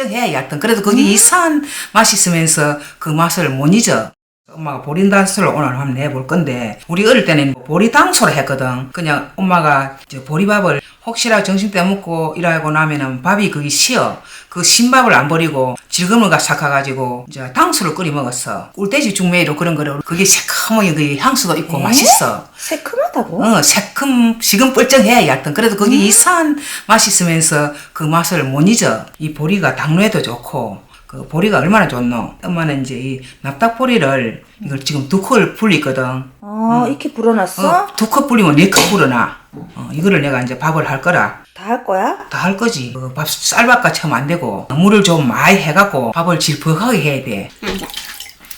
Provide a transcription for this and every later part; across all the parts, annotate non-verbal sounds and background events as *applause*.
뻘쩍해야 얇던 그래도 그게 이상한 맛이 있으면서 그 맛을 못 잊어. 엄마가 보리당수를 오늘 한번 내볼 건데 우리 어릴 때는 보리당수를 했거든. 그냥 엄마가 저 보리밥을 혹시나 점심 때 먹고 일하고 나면은 밥이 그게 쉬어. 그 신밥을 안 버리고 질금을 삭아가지고 이제 당수를 끓여 먹었어. 꿀돼지 중매로 그런 거를 그게 새콤하게 그 향수도 있고 에? 맛있어. 새콤하다고? 어, 새콤, 지금 뻘쩍해야 얇던. 그래도 그게 이상한 맛이 있으면서 그 맛을 못 잊어. 이 보리가 당뇨에도 좋고, 그 보리가 얼마나 좋노? 엄마는 이제 이 납작 보리를 이걸 지금 두 컵을 불리거든. 아, 이렇게 불어놨어? 어, 두 컵 불리면 네 컵 불어놔. 어, 이거를 내가 이제 밥을 할 거라. 다 할 거야? 다 할 거지. 그 밥, 쌀밥같이 하면 안 되고, 물을 좀 많이 해갖고 밥을 질퍽하게 해야 돼.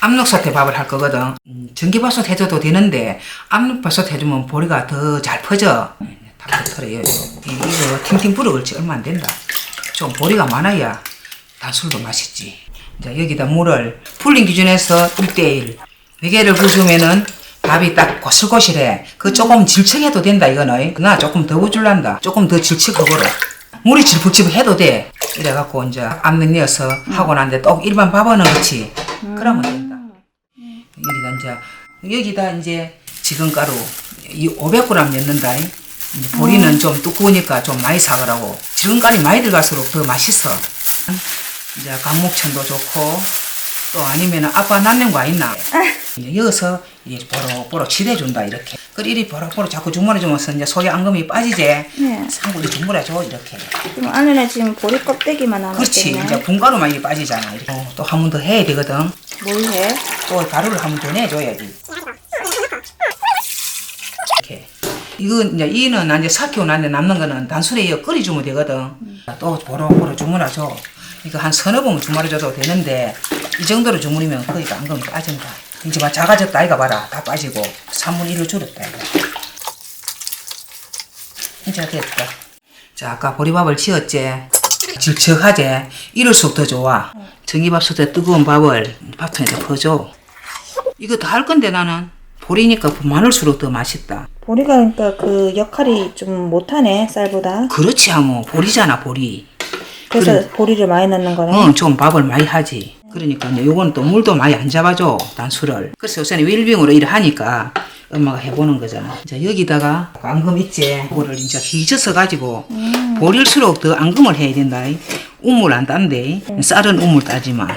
압력솥에 밥을 할 거거든. 음, 전기밥솥 해줘도 되는데, 압력밥솥 해주면 보리가 더 잘 퍼져. 다 털어요. 이거 팅팅 불어올지 얼마 안 된다. 좀 보리가 많아야 단술도 맛있지. 이제 여기다 물을 풀린 기준에서 1대1. 4개를 부으면은 밥이 딱 고슬고슬해. 그 조금 질척해도 된다, 이거는. 나 조금 더 부줄란다. 조금 더 질척하고로. 물이 질퍽질퍽 해도 돼. 이래갖고 이제 압력 넣어서 하고 난데 또 일반 밥하는 거지. 그러면 된다. 여기다 이제 여기다 이제 지금가루 이 500g 넣는다. 보리는 좀 두꺼우니까 좀 많이 사가라고. 지금가루 많이 들어갈수록 더 맛있어. 이제 강목천도 좋고 또 아니면 아빠 낳는 거 있나? 이제 여기서 이제 보로보로 칠해준다 이렇게. 그리고 이리 보로보로 자꾸 주물러주면서 이제 속에 앙금이 빠지지. 네. 상구리 주물러줘 이렇게. 그럼 안에는 지금 보리 껍데기만 그렇지. 남았겠네. 이제 분가루만 이게 빠지잖아. 이렇게. 어, 또한 번 더 해야 되거든. 뭘 해? 또 가루를 한 번 더 내줘야지. 이렇게. 이거 이제 이는 이제 삭히고 난데 남는 거는 단순히 이거 끓여주면 되거든. 또 보로보로 주물러줘. 이거 한 서너 번 주물러줘도 되는데 이 정도로 주물이면 거의 다 앙금이 빠진다. 이제 막 작아졌다 아이가 봐라 다 빠지고 3분의 1을 줄였다 이거. 이제 됐다. 자 아까 보리밥을 지었지. 질척하지. 이럴수록 더 좋아. 전기밥솥에 뜨거운 밥을 밥통에다 퍼줘. 다할 건데 나는 보리니까 많을수록 더 맛있다. 보리가 그러니까 그 역할이 좀 못하네 쌀보다. 그렇지 하모 보리잖아 보리. 그래서 보리를 많이 넣는 거네. 어, 좀 밥을 많이 하지. 그러니까 이제 요건 또 물도 많이 안 잡아줘 단수를. 그래서 요새는 윌빙으로 일을 하니까 엄마가 해보는 거잖아. 이제 여기다가 앙금 있지. 그거를 이제 휘저서 가지고 보릴수록 더 앙금을 해야 된다. 우물 안 딴대. 쌀은 우물 따지만.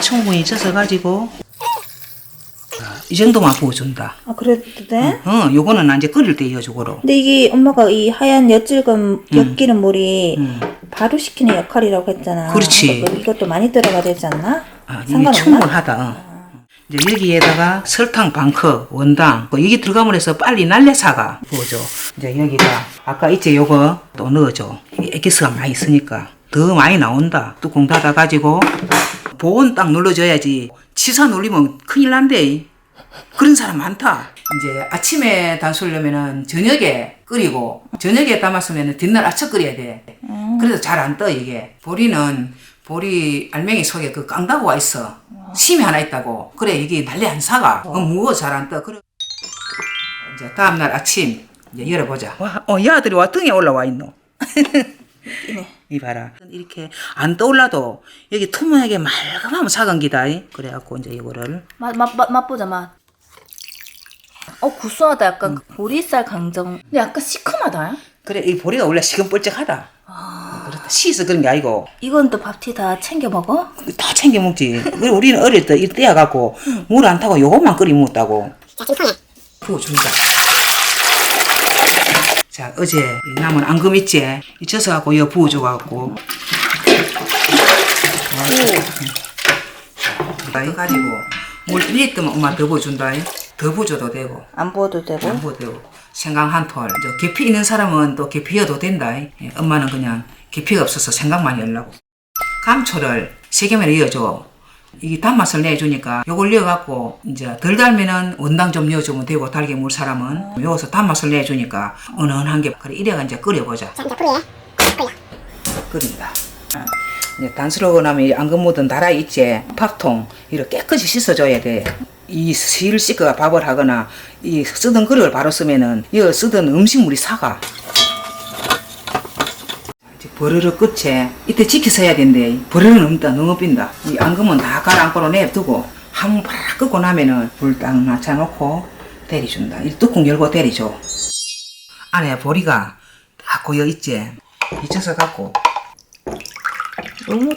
충분히 젖어 가지고 이 정도만 부어준다. 아 그래도 돼? 어, 요거는 이제 끓일 때 이어주고로. 근데 이게 엄마가 이 하얀 엿질금 엿기름 물이 음. 바로 식히는 역할이라고 했잖아. 그렇지. 그러니까 이것도 많이 들어가야 되지 않나? 아, 이게 상관없나? 충분하다. 어. 이제 여기에다가 설탕 반컵, 원당, 뭐 이게 들어가면 해서 빨리 날래사가 부어줘. 이제 여기다 아까 있지 요거 또 넣어줘. 이 에기스가 많이 있으니까 더 많이 나온다. 뚜껑 닫아가지고 보온 딱 눌러줘야지. 치사 눌리면 큰일 난대. 그런 사람 많다. 이제 아침에 담수려면은 저녁에 끓이고 저녁에 담았으면 뒷날 아침 끓여야 돼. 그래서 잘 안 떠 이게. 보리는 보리 알맹이 속에 그 깡다구가 있어. 심이 하나 있다고. 그래 이게 달리 안 사가. 어, 무거워 잘안 떠. 그래. 이제 다음 날 아침 이제 열어보자. 와, 어, 이 아들이 와 등에 올라와 있노. *laughs* 이 봐라. 이렇게 안 떠올라도 여기 투명하게 말끔하면 사간 기다. 그래갖고 이제 이거를 맛, 맛, 맛, 맛보자, 맛. 어, 구수하다. 약간 보리쌀 강정. 근데 약간 시큼하다. 그래 이 보리가 원래 시금뻘쩍하다. 그렇다. 시서 그런 게 아니고 이건 또 밥티 다 챙겨 먹어? 다 챙겨 먹지. 그래 우리는 어릴 때 이때 갖고 물 안 타고 요것만 끓여 먹었다고. 부어준다. 자 어제 이 남은 앙금 있지? 이 젖어 갖고 이거 부어줘 갖고. 이거 가지고 물 1리터만 엄마 더 부어준다. 더 부어줘도 되고. 안 부어도 되고. 안 부어도 생강 한 톨. 저 계피 있는 사람은 또 계피여도 된다. 예, 엄마는 그냥 계피가 없어서 생강만 열라고. 감초를 세 개만 이어줘. 이게 단맛을 내주니까 요걸 넣어갖고 이제 덜 달면은 원당 좀 넣어주면 되고 달게 물 사람은 여기서 단맛을 내주니까 은은한 게 그래 이래가 이제 끓여보자. 끓인다. 어. 이제 단수로 나면 이 앙금 묻은 다라 있지 밥통 이렇게 깨끗이 씻어줘야 돼. 이실 씻어 밥을 하거나 이 쓰던 그릇을 바로 쓰면은 이 쓰던 음식물이 사가. 이제 버르르 끝에 이때 지켜서 해야 된대. 버르르 넘다 너무 빈다. 이 앙금은 다 가라앉고로 내두고 한번팍 끄고 나면은 불 딱 낮춰놓고 때려준다. 이 뚜껑 열고 때려줘. 안에 보리가 다 고여 있지. 잊혀서 갖고 너무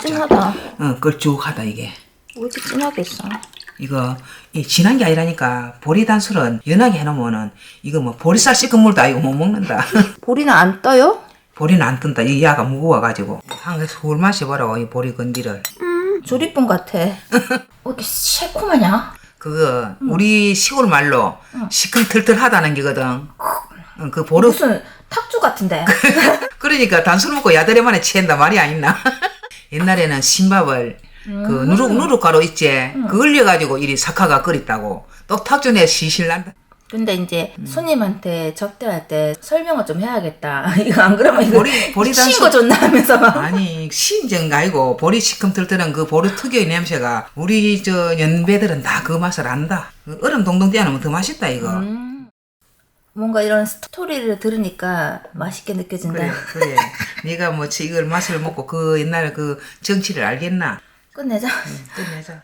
진하다. 어 걸쭉하다 이게. 왜 이렇게 진하게 있어? 이거 이 진한 게 아니라니까 보리 단술은 연하게 해놓으면은 이거 뭐 보리쌀 씻은 물도 아니고 못 먹는다. *laughs* 보리는 안 떠요? 보리는 안 뜬다. 이 야가 무거워가지고 한 개 술 마셔보라고 이 보리 건디를. 조리뽕 같아. *laughs* 왜 이렇게 새콤하냐? 그거 우리 시골 말로 시큼틀틀하다는 게거든. 어, 그 보르 무슨 탁주 같은데. *laughs* 그러니까 단술 먹고 야들에만에 취한다 말이 아니나. 옛날에는 신밥을 그 누룩 누룩 가루 있지. 그 얼려가지고 이리 사카가 끓였다고. 떡탁전에 시실 난다. 근데 이제 손님한테 접대할 때 설명을 좀 해야겠다. *laughs* 이거 안 그러면 이거 보리- 보리 신거 줬나 하면서 막. 아니 신정 아니고 보리 시큼틀틀한 그 보리 특유의 냄새가 우리 저 연배들은 다 그 맛을 안다. 그 얼음 동동 떼어놓으면 더 맛있다 이거. 음, 뭔가 이런 스토리를 들으니까 맛있게 느껴진다. 그래 그래. 네가 뭐 이걸 맛을 먹고 그 옛날 그 정치를 알겠나? 끝내자. 끝내자.